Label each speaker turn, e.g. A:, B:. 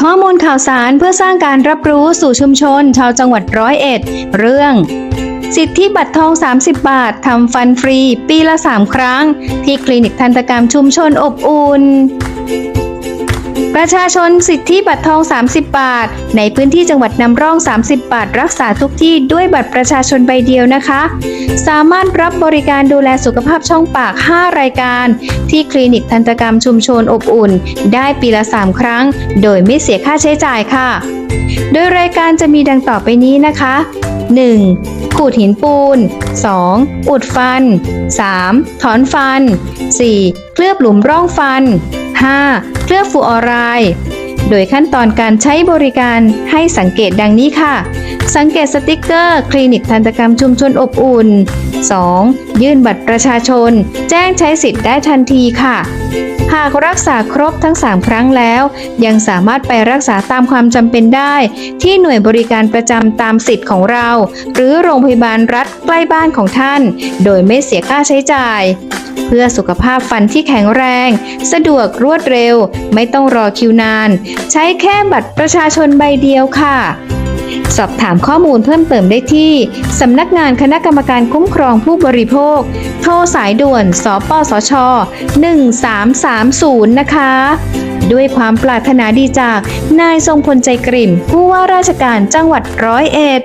A: ข้อมูลข่าวสารเพื่อสร้างการรับรู้สู่ชุมชน ชาวจังหวัดร้อยเอ็ด เรื่อง สิทธิบัตรทอง 30 บาท ทำฟันฟรี ปีละ 3 ครั้ง ที่คลินิกทันตกรรมชุมชนอบอุ่น ประชาชนสิทธิบัตรทอง 30 บาท ในพื้นที่จังหวัดนำร่อง 30 บาท รักษาทุกที่ด้วยบัตรประชาชนใบเดียวนะคะ สามารถรับบริการดูแลสุขภาพช่องปาก 5 รายการ ที่คลินิกทันตกรรมชุมชนอบอุ่น ได้ปีละ 3 ครั้ง โดยไม่เสียค่าใช้จ่ายค่ะ โดยรายการจะมีดังต่อไปนี้นะคะ 1. ขูดหินปูน 2. อุดฟัน 3. ถอนฟัน 4. เคลือบหลุมร่องฟัน 5. เคลือบฟูออไรด์โดยขั้นตอนการใช้บริการให้สังเกตดังนี้ค่ะ สังเกตสติกเกอร์คลินิกทันตกรรมชุมชนอบอุ่น 2. ยื่นบัตรประชาชน แจ้งใช้สิทธิ์ได้ทันทีค่ะ หากรักษาครบทั้ง 3 ครั้งแล้ว ยังสามารถไปรักษาตามความจำเป็นได้ ที่หน่วยบริการประจำตามสิทธิ์ของเรา หรือโรงพยาบาลรัฐใกล้บ้านของท่าน โดยไม่เสียค่าใช้จ่าย พื่อสุขภาพฟันที่แข็งแรง สะดวกรวดเร็ว ไม่ต้องรอคิวนาน ใช้แค่บัตรประชาชนใบเดียวค่ะ สอบถามข้อมูลเพิ่มเติมได้ที่ สำนักงานคณะกรรมการคุ้มครองผู้บริโภค โทรสายด่วน สปสช 1330 นะคะ ด้วยความปรารถนาดีจากนายทรงพลใจกริ่มผู้ว่าราชการจังหวัดร้อยเอ็ด